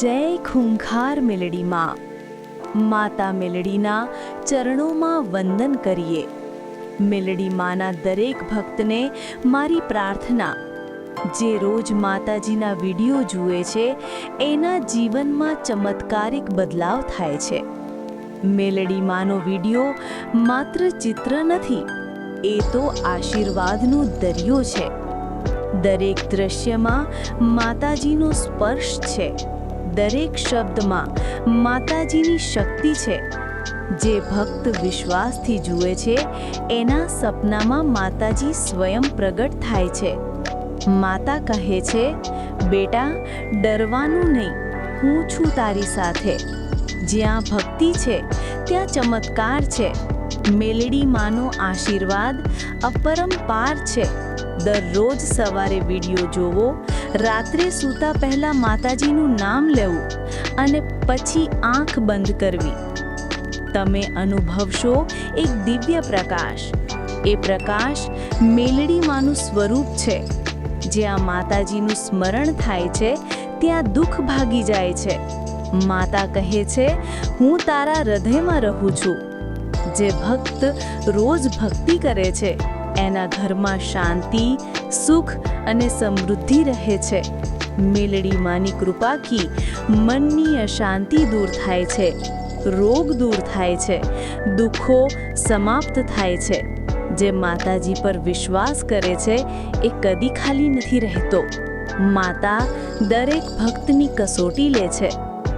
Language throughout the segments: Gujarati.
જય ખૂંખાર મેલડીમાં. માતા મેલડીના ચરણોમાં વંદન કરીએ. મેલડી માના દરેક ભક્તને મારી પ્રાર્થના. જે રોજ માતાજીના વીડિયો જુએ છે, એના જીવનમાં ચમત્કારિક બદલાવ થાય છે. મેલડી માનો વીડિયો માત્ર ચિત્ર નથી, એ તો આશીર્વાદનો દરિયો છે. દરેક દ્રશ્યમાં માતાજીનો સ્પર્શ છે. દરેક શબ્દમાં માતાજીની શક્તિ છે. જે ભક્ત વિશ્વાસથી જુએ છે, એના સપનામાં માતાજી સ્વયં પ્રગટ થાય છે. માતા કહે છે, બેટા, ડરવાનું નહીં, હું છું તારી સાથે. જ્યાં ભક્તિ છે, ત્યાં ચમત્કાર છે. મેલડી માનો આશીર્વાદ અપરંપાર છે. દરરોજ સવારે વીડિયો જોવો, રાત્રે સૂતા પહેલા માતાજીનું નામ લેવું અને પછી આંખ બંધ કરવી. તમે અનુભવશો એક દિવ્ય પ્રકાશ. એ પ્રકાશ મેલડી માનું સ્વરૂપ છે. જ્યાં માતાજીનું સ્મરણ થાય છે, ત્યાં દુઃખ ભાગી જાય છે. માતા કહે છે, હું તારા હૃદયમાં રહું છું. જે ભક્ત રોજ ભક્તિ કરે છે, એના ઘરમાં શાંતિ, સુખ અને સમૃદ્ધિ રહે છે. મેલડી માની કૃપાથી મનની અશાંતિ દૂર થાય છે, રોગ દૂર થાય છે, દુઃખો સમાપ્ત થાય છે. જે માતાજી પર વિશ્વાસ કરે છે, એ કદી ખાલી નથી રહેતો. માતા દરેક ભક્તની કસોટી લે છે,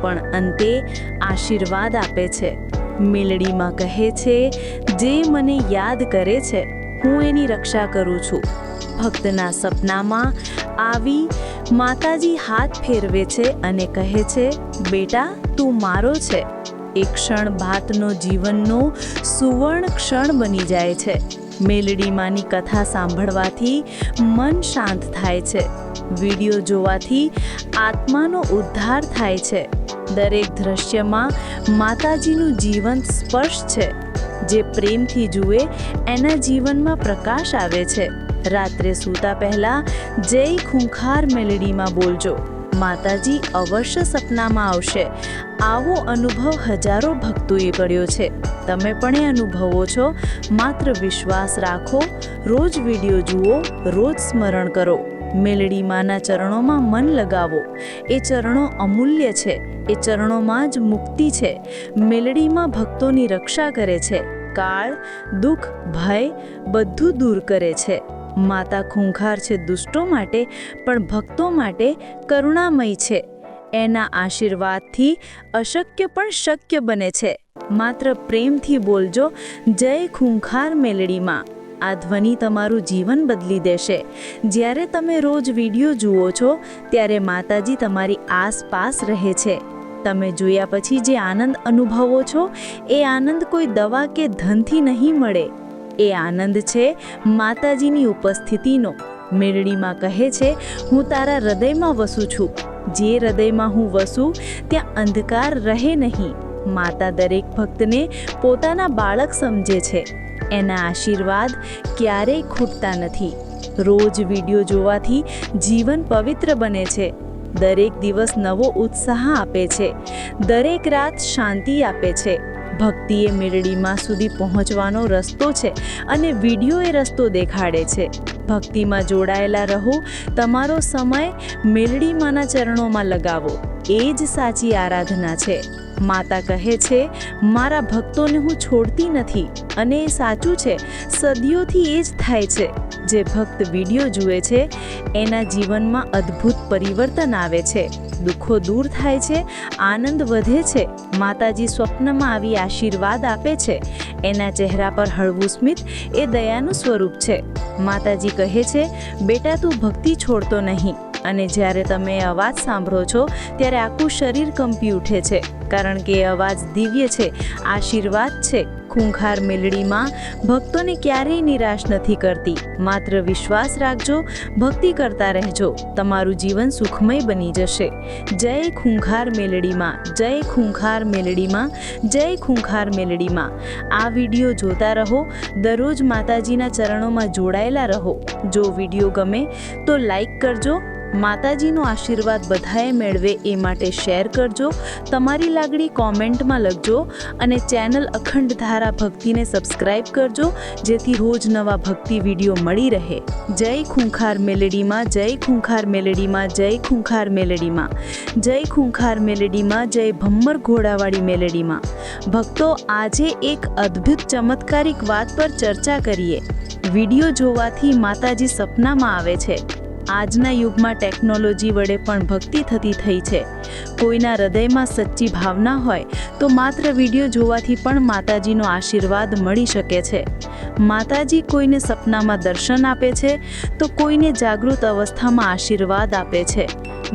પણ અંતે આશીર્વાદ આપે છે. મેલડીમાં કહે છે, જે મને યાદ કરે છે, હું એની રક્ષા કરું છું. ભક્તના સપનામાં આવી માતાજી હાથ ફેરવે છે અને કહે છે, બેટા, તું મારો છે. એ ક્ષણ ભાતનો જીવનનો સુવર્ણ ક્ષણ બની જાય છે. મેલડીમાંની કથા સાંભળવાથી મન શાંત થાય છે. વીડિયો જોવાથી આત્માનો ઉદ્ધાર થાય છે. દરેક દ્રશ્યમાં માતાજીનું જીવંત સ્પર્શ છે, જે પ્રેમથી જુએ એના જીવનમાં પ્રકાશ આવે છે. રાત્રે સૂતા પહેલા જય ખૂંખાર મેલડીમાં બોલજો, માતાજી, અવશ્ય સપનામાં આવશે. આવો અનુભવ હજારો ભક્તોએ કર્યો છે. તમે પણ એ અનુભવો છો. માત્ર વિશ્વાસ રાખો, રોજ વીડિયો જુઓ, રોજ સ્મરણ કરો. મેલડી માના ચરણોમાં મન લગાવો. એ ચરણો અમૂલ્ય છે. એ ચરણોમાં જ મુક્તિ છે. મેલડીમાં ભક્તોની રક્ષા કરે છે. કાળ, દુઃખ, ભય બધું દૂર કરે છે. માતા ખૂંખાર છે દુષ્ટો માટે, પણ ભક્તો માટે કરુણામય છે. એના આશીર્વાદથી અશક્ય પણ શક્ય બને છે. માત્ર પ્રેમથી બોલજો. જય ખૂંખાર મેલડીમાં. આ ધ્વનિ તમારું જીવન બદલી દેશે. જ્યારે તમે રોજ વીડિયો જુઓ છો, ત્યારે માતાજી તમારી આસપાસ રહે છે. તમે જોયા પછી જે આનંદ અનુભવો છો, એ આનંદ કોઈ દવા કે ધનથી નહીં મળે. એ આનંદ છે માતાજીની ઉપસ્થિતિનો. મેરડીમાં કહે છે, હું તારા હૃદયમાં વસું છું. જે હૃદયમાં હું વસું, ત્યાં અંધકાર રહે નહીં. માતા દરેક ભક્તને પોતાના બાળક સમજે છે. એના આશીર્વાદ ક્યારેય ખૂટતા નથી. રોજ વીડિયો જોવાથી જીવન પવિત્ર બને છે. દરેક દિવસ નવો ઉત્સાહ આપે છે. દરેક રાત શાંતિ આપે છે. ભક્તિ એ મેળડીમાં સુધી પહોંચવાનો રસ્તો છે અને વીડિયો એ રસ્તો દેખાડે છે. ભક્તિમાં જોડાયેલા રહો, તમારો સમય મેલડીમાંના ચરણોમાં લગાવો. એ જ સાચી આરાધના છે. માતા કહે છે, મારા ભક્તોને હું છોડતી નથી. અને એ સાચું છે, સદીઓથી એ જ થાય છે. જે ભક્ત વીડિયો જુએ છે, એના જીવનમાં અદ્ભુત પરિવર્તન આવે છે. દુઃખો દૂર થાય છે, આનંદ વધે છે. માતાજી સ્વપ્નમાં આવી આશીર્વાદ આપે છે. એના ચહેરા પર હળવું સ્મિત એ દયાનું સ્વરૂપ છે. માતાજી કહે છે, બેટા, તું ભક્તિ છોડતો નહીં. અને જ્યારે તમે અવાજ સાંભળો છો, ત્યારે આખું શરીર કંપી ઉઠે છે. કારણ કે અવાજ દિવ્ય છે, આશીર્વાદ છે. ખૂંખાર મેલડીમાં ભક્તોને ક્યારેય નિરાશ નથી કરતી. માત્ર વિશ્વાસ રાખજો, ભક્તિ કરતા રહેજો. તમારું જીવન સુખમય બની જશે. જય ખૂંખાર મેલડીમાં, જય ખૂંખાર મેલડીમાં, જય ખૂંખાર મેલડીમાં. આ વીડિયો જોતા રહો, દરરોજ માતાજીના ચરણોમાં જોડાયેલા રહો. જો વીડિયો ગમે, તો લાઈક કરજો માતાજીનો આશીર્વાદ બધાએ મેળવે એ માટે શેર કરજો, તમારી લાગણી કોમેન્ટમાં લખજો અને ચેનલ અખંડ ધારા ભક્તિને સબસ્ક્રાઇબ કરજો, જેથી રોજ નવા ભક્તિ વીડિયો મળી રહે. જય ખૂંખાર મેલેડીમાં, જય ખૂંખાર મેલેડીમાં, જય ખૂંખાર મેલેડીમાં. જય ખૂંખાર મેલેડીમાં, જય ભમ્મર ઘોડાવાળી મેલેડીમાં. ભક્તો, આજે એક અદ્ભુત ચમત્કારિક વાત પર ચર્ચા કરીએ. વીડિયો જોવાથી માતાજી સપનામાં આવે છે. આજના યુગમાં ટેકનોલોજી વડે પણ ભક્તિ થતી થઈ છે. કોઈના હૃદયમાં સચ્ચી ભાવના હોય, તો માત્ર વીડિયો જોવાથી પણ માતાજીનો આશીર્વાદ મળી શકે છે. માતાજી કોઈને સપનામાં દર્શન આપે છે, તો કોઈને જાગૃત અવસ્થામાં આશીર્વાદ આપે છે.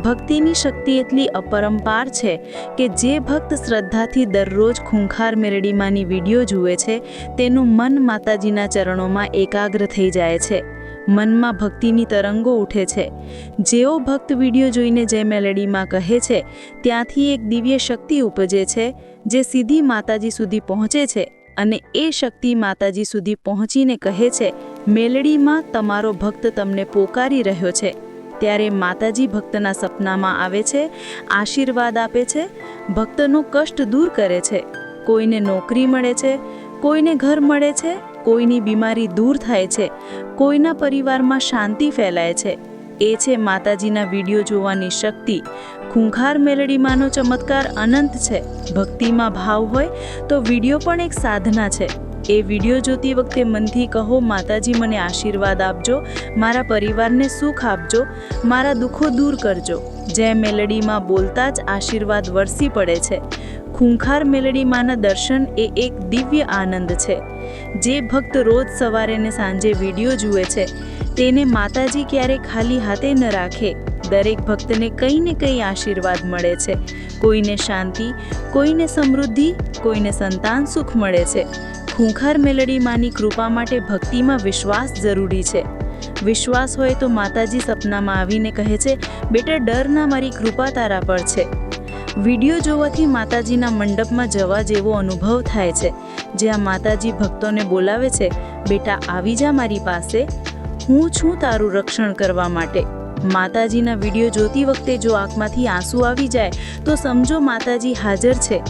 ભક્તિની શક્તિ એટલી અપરંપાર છે કે જે ભક્ત શ્રદ્ધાથી દરરોજ ખૂંખાર મેરડીમાંની વીડિયો જુએ છે, તેનું મન માતાજીના ચરણોમાં એકાગ્ર થઈ જાય છે. મનમાં ભક્તિની તરંગો ઉઠે છે. જેઓ ભક્ત વીડિયો જોઈને જય મેલેડીમાં કહે છે, ત્યાંથી એક દિવ્ય શક્તિ ઉપજે છે, જે સીધી માતાજી સુધી પહોંચે છે અને એ શક્તિ માતાજી સુધી પહોંચીને કહે છે, મેલડીમાં તમારો ભક્ત તમને પોકારી રહ્યો છે. ત્યારે માતાજી ભક્તના સપનામાં આવે છે, આશીર્વાદ આપે છે, ભક્તનો કષ્ટ દૂર કરે છે. કોઈને નોકરી મળે છે, કોઈને ઘર મળે છે કોઈની બીમારી દૂર થાય છે, કોઈના પરિવારમાં શાંતિ ફેલાય છે. એ છે માતાજીના વીડિયો જોવાની શક્તિ. ખૂંખાર મેલડીમાંનો ચમત્કાર અનંત છે. ભક્તિમાં ભાવ હોય તો વીડિયો પણ એક સાધના છે. એ વીડિયો જોતી વખતે મનથી કહો, માતાજી, મને આશીર્વાદ આપજો, મારા પરિવારને સુખ આપજો, મારા દુઃખો દૂર કરજો. જય મેલડીમાં બોલતા જ આશીર્વાદ વરસી પડે છે. ખૂંખાર મેલડીમાંના દર્શન એ એક દિવ્ય આનંદ છે. જે ભક્ત રોજ સવારે ને સાંજે વીડિયો જુએ છે, તેને માતાજી ક્યારે ખાલી હાથે ન રાખે. દરેક ભક્તને કંઈ ને કંઈ આશીર્વાદ મળે છે. કોઈને શાંતિ, કોઈને સમૃદ્ધિ, કોઈને સંતાન સુખ મળે છે. ખૂંખાર મેલડીમાંની કૃપા માટે ભક્તિમાં વિશ્વાસ જરૂરી છે. વિશ્વાસ હોય તો માતાજી સપનામાં આવીને કહે છે, બેટા, ડર ના મારી કૃપા તારા પર છે. વીડિયો જોવાથી માતાજીના મંડપમાં જવા જેવો અનુભવ થાય છે. જ્યાં માતાજી ભક્તોને બોલાવે છે, બેટા, આવી જા મારી પાસે. હું છું તારું રક્ષણ કરવા માટે. માતાજીના વીડિયો જોતી વખતે જો આંખમાંથી આંસુ આવી જાય, તો સમજો માતાજી હાજર છે.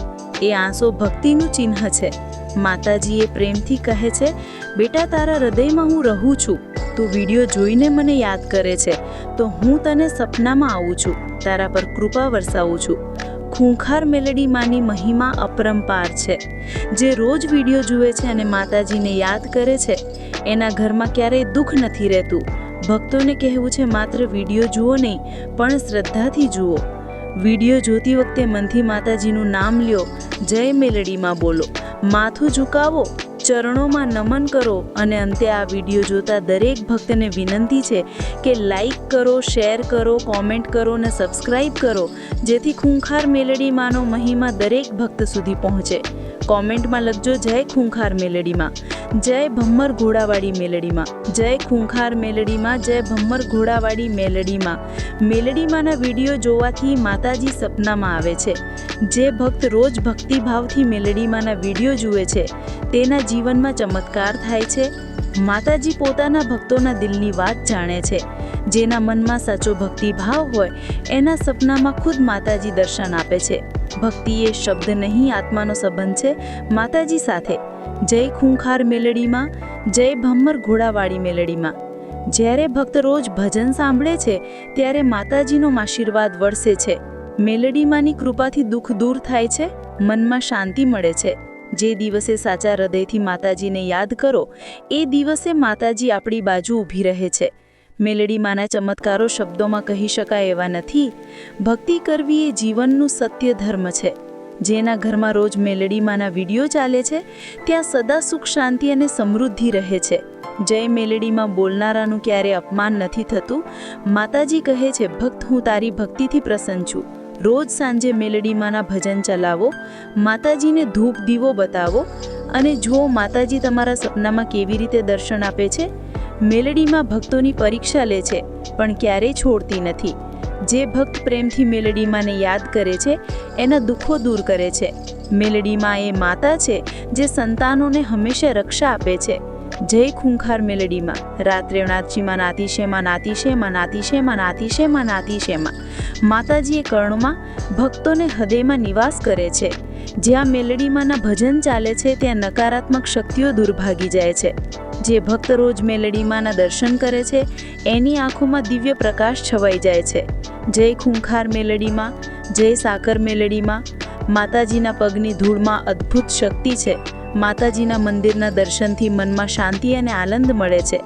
એ આંસુ ભક્તિનું ચિહ્ન છે. માતાજી એ પ્રેમથી કહે છે, બેટા, તારા હૃદયમાં હું રહું છું. તું વીડિયો જોઈને મને યાદ કરે છે. તો હું તને સપનામાં આવું છું. તારા પર કૃપા વરસાવું છું. ખૂંખાર મેલડીમાંની મહિમા અપરંપાર છે. જે રોજ વીડિયો જુએ છે અને માતાજીને યાદ કરે છે, એના ઘરમાં ક્યારેય દુઃખ નથી રહેતું. ભક્તોને કહેવું છે, માત્ર વીડિયો જુઓ નહીં, પણ શ્રદ્ધાથી જુઓ. વીડિયો જોતી વખતે મનથી માતાજીનું નામ લ્યો, જય મેલડીમાં બોલો. માથું ઝુકાવો ચરણોમાં નમન કરો અને અંતે આ વીડિયો જોતા દરેક ભક્તને વિનંતી છે કે લાઈક કરો શેર કરો કોમેન્ટ કરો અને સબસ્ક્રાઈબ કરો, જેથી ખૂંખાર મેલડી માનો મહિમા દરેક ભક્ત સુધી પહોંચે. કોમેન્ટમાં લખજો, જય ખૂંખાર મેલડીમાં, જય ભમ્મર ઘોડાવાળી મેલડીમાં, જય ખૂંખાર મેલડીમાં, જય ભમ્મર ઘોડાવાળી મેલડીમાં. મેલડીમાંના વીડિયો જોવાથી માતાજી સપનામાં આવે છે. જે ભક્ત રોજ ભક્તિભાવથી મેલડીમાંના વીડિયો જુએ છે, તેના જીવનમાં ચમત્કાર થાય છે. માતાજી પોતાના ભક્તોના દિલની વાત જાણે છે. જેના મનમાં સાચો ભક્તિભાવ હોય, એના સપનામાં ખુદ માતાજી દર્શન આપે છે. ભક્તિ એ શબ્દ નહીં, આત્માનો સંબંધ છે. માતાજી સાથે. જય ખૂંખાર મેલડીમાં, જય ભમ્મર ઘોડાવાળી મેલડીમાં. જ્યારે ભક્ત રોજ ભજન સાંભળે છે, ત્યારે માતાજીનો આશીર્વાદ વરસે છે. મેલડીમાંની કૃપાથી દુઃખ દૂર થાય છે, મનમાં શાંતિ મળે છે. જે દિવસે સાચા હૃદયથી માતાજીને યાદ કરો, એ દિવસે માતાજી આપણી બાજુ ઊભી રહે છે. મેલડીમાંના ચમત્કારો શબ્દોમાં કહી શકાય એવા નથી. ભક્તિ કરવી એ જીવનનું સત્ય ધર્મ છે. જેના ઘરમાં રોજ મેલડીમાંના વીડિયો ચાલે છે, ત્યાં સદા સુખ, શાંતિ અને સમૃદ્ધિ રહે છે. જય મેલડીમાં બોલનારાનું ક્યારે અપમાન નથી થતું? માતાજી કહે છે, ભક્ત, હું તારી ભક્તિથી પ્રસન્ન છું. રોજ સાંજે મેલડીમાંના ભજન ચલાવો, માતાજીને ધૂપ દીવો બતાવો અને જુઓ માતાજી તમારા સપનામાં કેવી રીતે દર્શન આપે છે. મેલડીમાં ભક્તોની પરીક્ષા લે છે, પણ ક્યારેય છોડતી નથી. જે ભક્ત પ્રેમથી મેલડીમાંને યાદ કરે છે, એના દુઃખો દૂર કરે છે. મેલડીમાં એ માતા છે, જે સંતાનોને હંમેશા રક્ષા આપે છે. જય ખૂંખાર મેલેડીમાં. રાત્રે નાચીમાં નાતિશેમાં નાતિશેમાં નાતિશેમાં નાતિશેમાં નાતિશેમાં માતાજીએ કર્ણમાં ભક્તોને હૃદયમાં નિવાસ કરે છે. જ્યાં મેલડીમાંના ભજન ચાલે છે, ત્યાં નકારાત્મક શક્તિઓ દૂર ભાગી જાય છે. જે ભક્ત રોજ મેલડીમાંના દર્શન કરે છે, એની આંખોમાં દિવ્ય પ્રકાશ છવાઈ જાય છે. જય ખૂંખાર મેલડીમાં, જય સાકર મેલડીમાં, માતાજીના પગની ધૂળમાં અદ્ભુત શક્તિ છે. માતાજીના મંદિરના દર્શનથી મનમાં શાંતિ અને આનંદ મળે છે.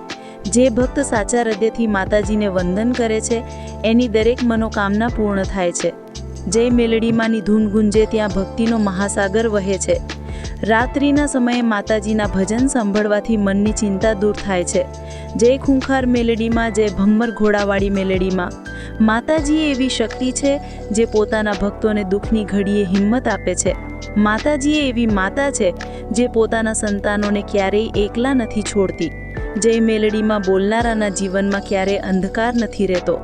જે ભક્ત સાચા હૃદયથી માતાજીને વંદન કરે છે, એની દરેક મનોકામના પૂર્ણ થાય છે. જય મેલડીમાંની ધૂન ગુંજે ત્યાં ભક્તિનો મહાસાગર વહે છે. રાત્રિના સમયે માતાજીના ભજન સાંભળવાથી મનની ચિંતા દૂર થાય છે. જય ખૂંખાર મેલડીમાં, જય ભમ્મર ઘોડાવાળી મેલડીમાં. માતાજી એવી શક્તિ છે જે પોતાના ભક્તોને દુઃખની ઘડીએ હિંમત આપે છે. માતાજી એવી માતા છે જે પોતાના સંતાનોને ક્યારેય એકલા નથી છોડતી. જય મેલડીમાં બોલનારાના જીવનમાં ક્યારેય અંધકાર નથી રહેતો.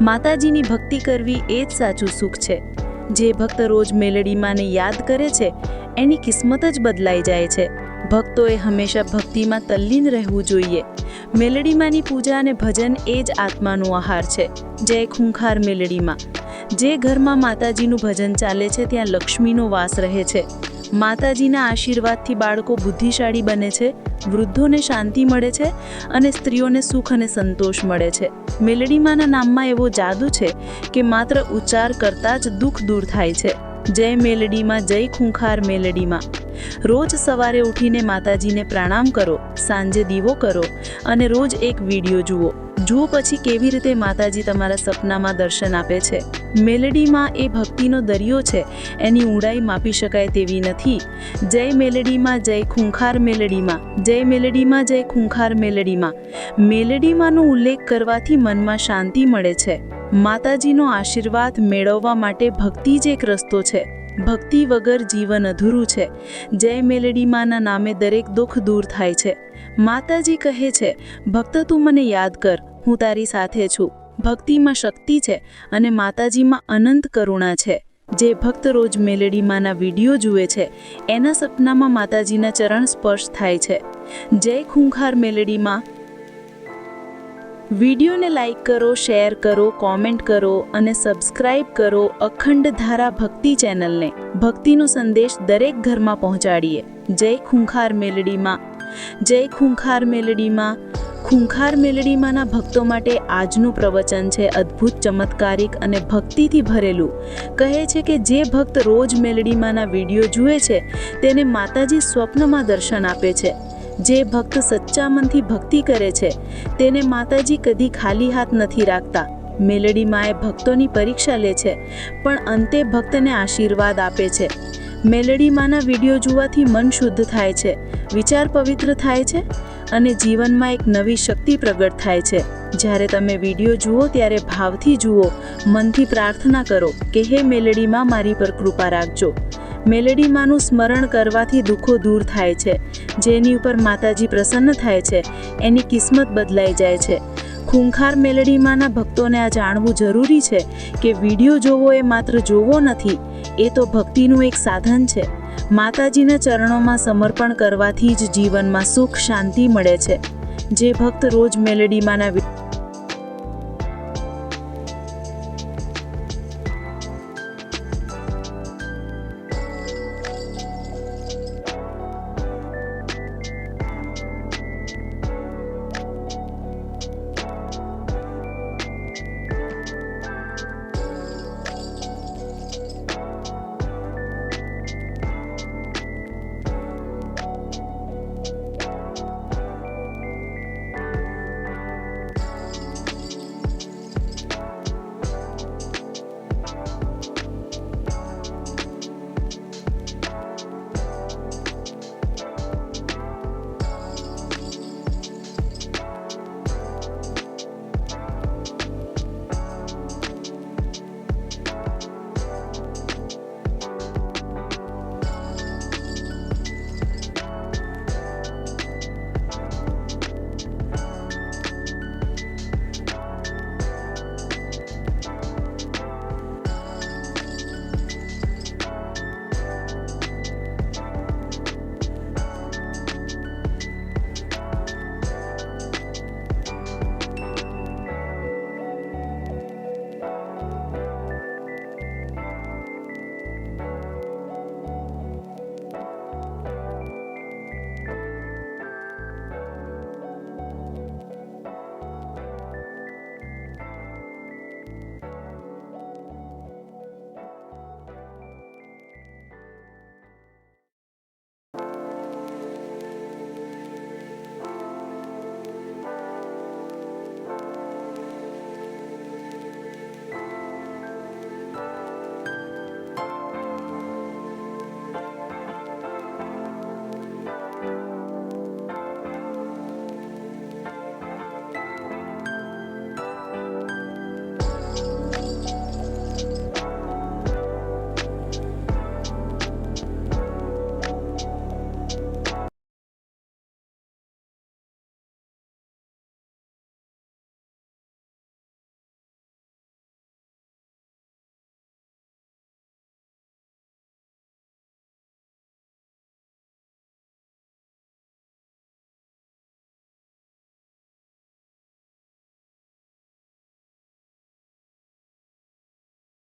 માતાજીની ભક્તિ કરવી એ જ સાચું સુખ છે. જે ભક્ત રોજ મેલડીમાંને યાદ કરે છે, એની કિસ્મત જ બદલાઈ જાય છે. ભક્તોએ હંમેશા ભક્તિમાં તલ્લીન રહેવું જોઈએ. મેલડીમાંની પૂજા અને ભજન એ જ આત્માનો આહાર છે જય ખૂંખાર મેલડીમાં. જે ઘરમાં માતાજીનું ભજન ચાલે છે, ત્યાં લક્ષ્મીનો વાસ રહે છે. માતાજીના આશીર્વાદથી બાળકો બુદ્ધિશાળી બને છે, વૃદ્ધોને શાંતિ મળે છે અને સ્ત્રીઓને સુખ અને સંતોષ મળે છે. મેલડીમાના નામમાં એવો જાદુ છે કે માત્ર ઉચ્ચાર કરતાં જ દુઃખ દૂર થાય છે. જય મેલડીમાં, જય ખૂંખાર મેલડીમાં. રોજ સવારે ઉઠીને માતાજીને પ્રણામ કરો, સાંજે દીવો કરો અને રોજ એક વીડિયો જુઓ. જુઓ પછી કેવી રીતે માતાજી તમારા સપનામાં દર્શન આપે છે. મેલેડીમાં એ ભક્તિનો દરિયો છે, એની ઊંડાઈ માપી શકાય તેવી નથી. જય મેલેડીમાં જય ખૂંખાર મેલડીમાં, જય મેલેડીમાં જય ખૂંખાર મેલડીમાં. મેલેડીમાંનો ઉલ્લેખ કરવાથી મનમાં શાંતિ મળે છે. માતાજીનો આશીર્વાદ મેળવવા માટે ભક્તિ જ એક રસ્તો છે. ભક્તિ વગર જીવન અધૂરું છે. જય મેલડીમાના નામે દરેક દુઃખ દૂર થાય છે. માતાજી કહે છે, ભક્ત તું મને યાદ કર, હું તારી સાથે છું. ભક્તિમાં શક્તિ છે અને માતાજીમાં અનંત કરુણા છે. જે ભક્ત રોજ મેલેડીમાંના વીડિયો જુએ છે, એના સપનામાં માતાજીના ચરણ સ્પર્શ થાય છે. જય ખૂંખાર મેલેડીમાં વિડીયોને લાઈક કરો, શેર કરો, કોમેન્ટ કરો અને સબસ્ક્રાઇબ કરો અખંડ ધારા ભક્તિ ચેનલને. ભક્તિનો સંદેશ દરેક ઘરમાં પહોંચાડીએ. જય ખૂંખાર મેલડીમાં. જય ખૂંખાર મેલડીમાં. ખૂંખાર મેલડીમાંના ભક્તો માટે આજનું પ્રવચન છે અદ્ભુત, ચમત્કારિક અને ભક્તિથી ભરેલું. કહે છે કે જે ભક્ત રોજ મેલડીમાંના વીડિયો જુએ છે, તેને માતાજી સ્વપ્નમાં દર્શન આપે છે. જે ભક્ત સચ્ચા મનથી ભક્તિ કરે છે, તેને માતાજી કદી ખાલી હાથ નથી રાખતા. મેલડી માએ ભક્તોની પરીક્ષા લે છે, પણ અંતે ભક્તને આશીર્વાદ આપે છે. મેલડી માના વીડિયો જોવાથી મન શુદ્ધ થાય છે, વિચાર પવિત્ર થાય છે, અને જીવનમાં એક નવી શક્તિ પ્રગટ થાય છે. જ્યારે તમે વીડિયો જુઓ ત્યારે ભાવથી જુઓ, મનથી પ્રાર્થના કરો કે, હે મેલડીમાં મારી પર કૃપા રાખજો. મેલેડીમાંનું સ્મરણ કરવાથી દુઃખો દૂર થાય છે. જેની ઉપર માતાજી પ્રસન્ન થાય છે. એની કિસ્મત બદલાઈ જાય છે. ખૂંખાર મેલેડીમાના ભક્તોને આ જાણવું જરૂરી છે કે વીડિયો જોવો એ માત્ર જોવો નથી, એ તો ભક્તિનું એક સાધન છે. માતાજીના ચરણોમાં સમર્પણ કરવાથી જ જીવનમાં સુખ, શાંતિ મળે છે. જે ભક્ત રોજ મેલેડીમાંના